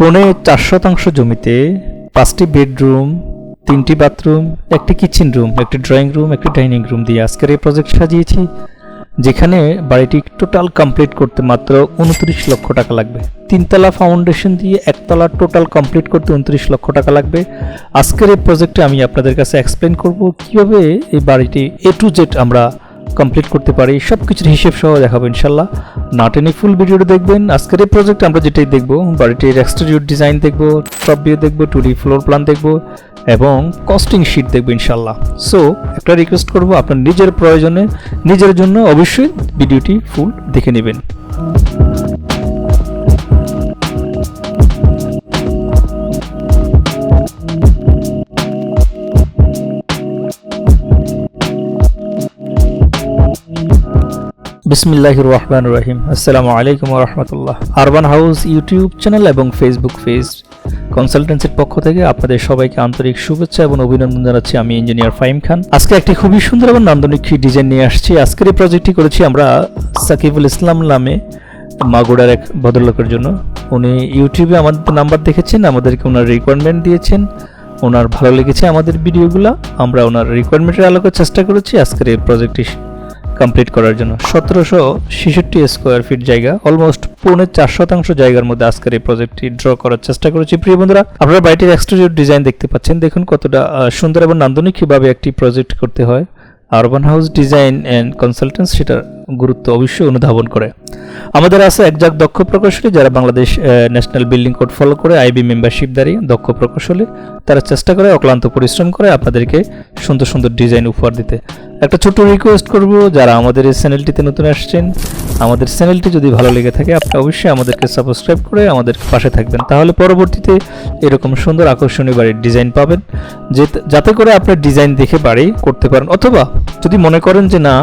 পৌনে চার শতাংশ জমিতে পাঁচটি বেডরুম, তিনটি বাথরুম, একটি কিচেন রুম, একটি ড্রয়িং রুম, একটি ডাইনিং রুম দিয়ে আজকের এই প্রজেক্ট সাজিয়েছি, যেখানে বাড়িটি টোটাল কমপ্লিট করতে মাত্র উনত্রিশ লক্ষ টাকা লাগবে। তিনতলা ফাউন্ডেশন দিয়ে একতলা টোটাল কমপ্লিট করতে উনত্রিশ লক্ষ টাকা লাগবে। আজকের এই প্রজেক্টে আমি আপনাদের কাছে এক্সপ্লেন করব কীভাবে এই বাড়িটি এ টু জেড আমরা কমপ্লিট করতে পারি সব কিছুর হিসেব সহ দেখাবো ইনশাল্লাহ। না টেনে ফুল ভিডিওটা দেখবেন। আজকের এই প্রজেক্ট আমরা যেটাই দেখব, বাড়িটির এক্সটেরিয়র ডিজাইন দেখব টপ ভিউ দেখব টু ডি ফ্লোর প্ল্যান দেখব, এবং কস্টিং শিট দেখব ইনশাল্লাহ। সো একটা রিকোয়েস্ট করব, আপনার নিজের প্রয়োজনে, নিজের জন্য অবশ্যই ভিডিওটি ফুল দেখে নেবেন। বিসমিল্লাহির রহমান রহিম। আসসালামু আলাইকুম রহমতুল্লাহ। আরবান হাউস ইউটিউব চ্যানেল এবং ফেসবুক পেজ কনসালটেন্সির পক্ষ থেকে আপনাদের সবাইকে আন্তরিক শুভেচ্ছা এবং অভিনন্দন জানাচ্ছি। আমি ইঞ্জিনিয়ার ফাইম খান। আজকে একটি খুবই সুন্দর এবং নান্দনিক ডিজাইন নিয়ে আসছি। আজকের এই প্রজেক্টটি করেছি আমরা সাকিবুল ইসলাম নামে মাগুড়ার এক ভদ্রলোকের জন্য। উনি ইউটিউবে আমাদের নাম্বার দেখেছেন, আমাদেরকে ওনার রিকোয়ারমেন্ট দিয়েছেন। ওনার ভালো লেগেছে আমাদের ভিডিওগুলো। আমরা ওনার রিকোয়ারমেন্টের আলোকে চেষ্টা করেছি আজকের এই প্রজেক্টটি কমপ্লিট করার জন্য। সতেরোশো ছেষট্টি স্কোয়ার ফিট জায়গা অলমোস্ট পৌনে চার শতাংশ জায়গার মধ্যে আজকের এই প্রজেক্টটি ড্র করার চেষ্টা করেছি। প্রিয় বন্ধুরা, আপনারা বাড়িটির এক্সটেরিয়র ডিজাইন দেখতে পাচ্ছেন। দেখুন কতটা সুন্দর এবং নান্দনিক কীভাবে একটি প্রজেক্ট করতে হয়। Urban House design and consultants সেটার গুরুত্ব অবশ্যই অনুধাবন করে। আমাদের আছে একজাক দক্ষ প্রকৌশলী যারা Bangladesh national building code follow করে আইবি মেম্বারশিপদারি দক্ষ প্রকৌশলী। তারা চেষ্টা করে অক্লান্ত পরিশ্রম করে আপনাদেরকে সুন্দর সুন্দর ডিজাইন উপহার দিতে। একটা ছোট্ট রিকোয়েস্ট করব, যারা আমাদের এই চ্যানেলটিতে নতুন আসছেন, আমাদের চ্যানেলটি যদি ভালো লেগে থাকে, আপনি অবশ্যই আমাদেরকে সাবস্ক্রাইব করে আমাদের পাশে থাকবেন। তাহলে পরবর্তীতে এরকম সুন্দর আকর্ষণীয় বাড়ির ডিজাইন পাবেন যাতে করে আপনার ডিজাইন দেখে বাড়ি করতে পারেন। অথবা যদি মনে করেন যে না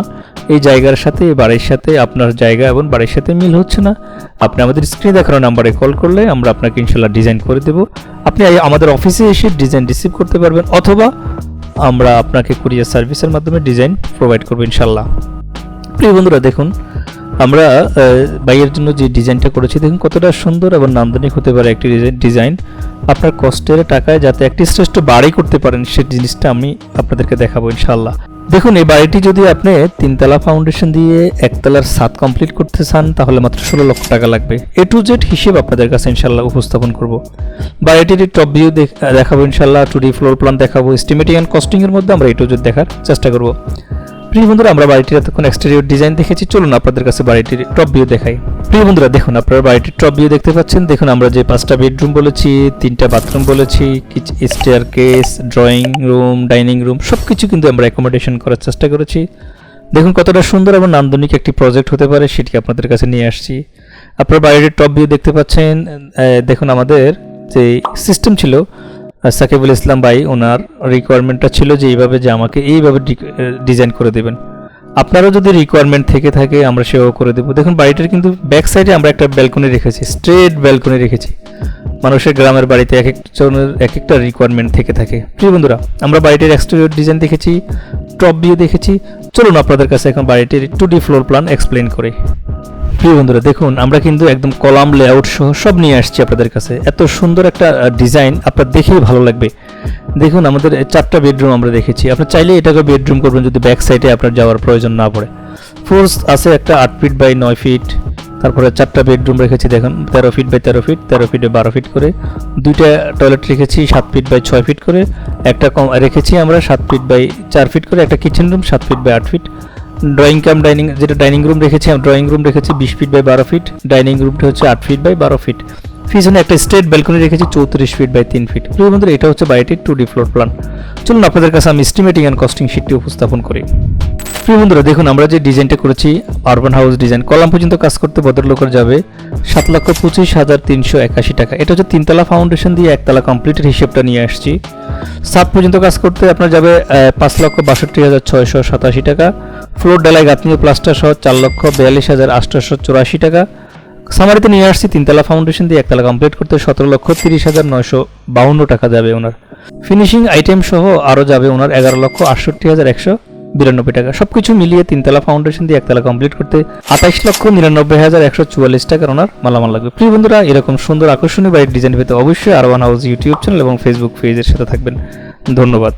এই জায়গার সাথে, এই বাড়ির সাথে, আপনার জায়গা এবং বাড়ির সাথে মিল হচ্ছে না। আপনি আমাদের স্ক্রিনে দেখানো নাম্বারে কল করলে আমরা আপনাকে ইনশাল্লাহ ডিজাইন করে দেব। আপনি আমাদের অফিসে এসে ডিজাইন রিসিভ করতে পারবেন, অথবা আমরা আপনাকে কুরিয়ার সার্ভিসের মাধ্যমে ডিজাইন প্রোভাইড করব ইনশাল্লাহ। প্রিয় বন্ধুরা, দেখুন, আমরা বাইয়ের জন্য যে ডিজাইনটা করেছি, দেখুন কতটা সুন্দর এবং নান্দনিক হতে পারে একটি ডিজাইন- আপনার কষ্টের টাকায় যাতে একটি শ্রেষ্ঠ বাড়ি করতে পারেন সেই জিনিসটা আমি আপনাদেরকে দেখাবো ইনশাল্লাহ। দেখুন, এই বাড়িটি যদি আপনি তিনতলা ফাউন্ডেশন দিয়ে একতলার সাত কমপ্লিট করতে চান, তাহলে মাত্র ষোলো লক্ষ টাকা লাগবে। এ টু জেড হিসেব আপনাদের কাছে ইনশাল্লাহ উপস্থাপন করব। বাড়িটির টপ ভিউ দেখাবো ইনশাল্লাহ টু ডি ফ্লোর প্ল্যান দেখাবো। এস্টিমেটিং অ্যান্ড কস্টিং এর মধ্যে আমরা এ টু জেড দেখার চেষ্টা করব। প্রিয় বন্ধুরা, আমরা বাড়িটির এতক্ষণ এক্সটেরিয়র ডিজাইন দেখেছি। চলুন আপনাদের কাছে বাড়িটির টপ ভিউ দেখাই। প্রিয় বন্ধুরা, দেখুন, আপনারা বাড়িটির টপ ভিউ দেখতে পাচ্ছেন। দেখুন, আমরা যে পাঁচটা বেডরুম বলেছি, তিনটা বাথরুম বলেছি staircase drawing room dining room সব কিছু কিন্তু আমরা অ্যাকোমোডেশন করার চেষ্টা করেছি। দেখুন, কতটা সুন্দর এবং নান্দনিক একটি প্রজেক্ট হতে পারে, সেটি আপনাদের কাছে নিয়ে আসছি। আপনার বাড়িটির টপ ভিউ দেখতে পাচ্ছেন। দেখুন, আমাদের যে সিস্টেম ছিল সাকিবুল ইসলাম ভাই, ওনার রিকোয়ারমেন্টটা ছিল যে এইভাবে যে আমাকে এইভাবে ডিজাইন করে দেবেন। আপনারও যদি রিকোয়ারমেন্ট থেকে থাকে, আমরা সেও করে দেবো। দেখুন, বাড়িটার কিন্তু ব্যাক সাইডে আমরা একটা ব্যালকনি রেখেছি স্ট্রেট ব্যালকনি রেখেছি। মানুষের গ্রামের বাড়িতে এক এক একজনের এক একটা রিকোয়ারমেন্ট থেকে থাকে। প্রিয় বন্ধুরা, আমরা বাড়িটির এক্সটেরিয়র ডিজাইন দেখেছি টপ ভিউ দেখেছি। চলুন আপনাদের কাছে এখন বাড়িটির two D floor plan explain করি। প্রিয় বন্ধুরা, দেখুন, আমরা কিন্তু একদম কলাম লেআউট সহ সব নিয়ে আসছি আপনাদের কাছে। এত সুন্দর একটা ডিজাইন আপনার দেখেই ভালো লাগবে। দেখুন, আমাদের চারটা বেডরুম আমরা দেখেছি। আপনার চাইলে এটাকে বেডরুম করবেন যদি ব্যাক সাইডে আপনার যাওয়ার প্রয়োজন না পড়ে। ফোর্স আছে একটা আট ফিট বাই নয় ফিট তারপরে চারটা বেডরুম রেখেছি, দেখুন, তেরো ফিট বাই তেরো ফিট তেরো ফিটে বারো ফিট করে। দুইটা টয়লেট রেখেছি, সাত ফিট বাই ছয় ফিট করে। একটা রেখেছি আমরা সাত ফিট বাই চার ফিট করে, একটা কিচেন রুম সাত ফিট বাই আট ফিট ড্রয়িং কাম ডাইনিং যেটা ডাইনিং রুম রেখেছি ড্রয়িং রুম রেখেছি বিশ ফিট বাই বারো ফিট ডাইনিং রুমটা হচ্ছে আট ফিট বাই বারো ফিট পিছনে একটা স্টেট ব্যালকনি রেখেছি, চৌত্রিশ ফিট বাই তিন ফিট প্রিয় বন্ধুরা, এটা হচ্ছে বাড়িটির টু ডি ফ্লোর প্ল্যান চলুন আপনাদের কাছে আমি এস্টিমেটিং অ্যান্ড কস্টিং শিটটি উপস্থাপন করি। প্রিয় বন্ধুরা, দেখুন, আমরা যে ডিজাইনটা করেছি আরবান হাউস ডিজাইন কলাম পর্যন্ত কাজ করতে ভদ্রলোকের যাবে সাত লক্ষ পঁচিশ হাজার তিনশো একাশি টাকা। এটা হচ্ছে তিনতলা ফাউন্ডেশন দিয়ে একতলা কমপ্লিটের হিসেবটা নিয়ে আসছি। সাত পর্যন্ত কাজ করতে আপনার যাবে পাঁচ লক্ষ বাষট্টি হাজার ছয়শো সাতাশি টাকা। ফ্লোর ডালাই গাঁথনি প্লাস্টার সহ চার লক্ষ বিয়াল্লিশ হাজার আটশোশো চুরাশি টাকা। সামারিতে নিয়ে আসছি, তিনতলা ফাউন্ডেশন দিয়ে একতলা কমপ্লিট করতে সতেরো লক্ষ তিরিশ হাজার নয়শো বাউন্ন টাকা যাবে ওনার। ফিনিশিং আইটেম সহ আরও যাবে ওনার এগারো লক্ষ আটষট্টি হাজার একশো বিরানব্বই টাকা। সবকিছু মিলিয়ে তিনতলা ফাউন্ডেশন দিয়ে একতলা কমপ্লিট করতে আঠাইশ লক্ষ নিরানব্বই হাজার একশো চুয়াল্লিশ টাকার ওনার মালামাল লাগবে। প্রিয় বন্ধুরা, এরকম সুন্দর আকর্ষণীয় বাড়ির ডিজাইন পেতে অবশ্যই আরওয়ান হাউস ইউটিউব চ্যানেল এবং ফেসবুক পেজের সাথে থাকবেন। ধন্যবাদ।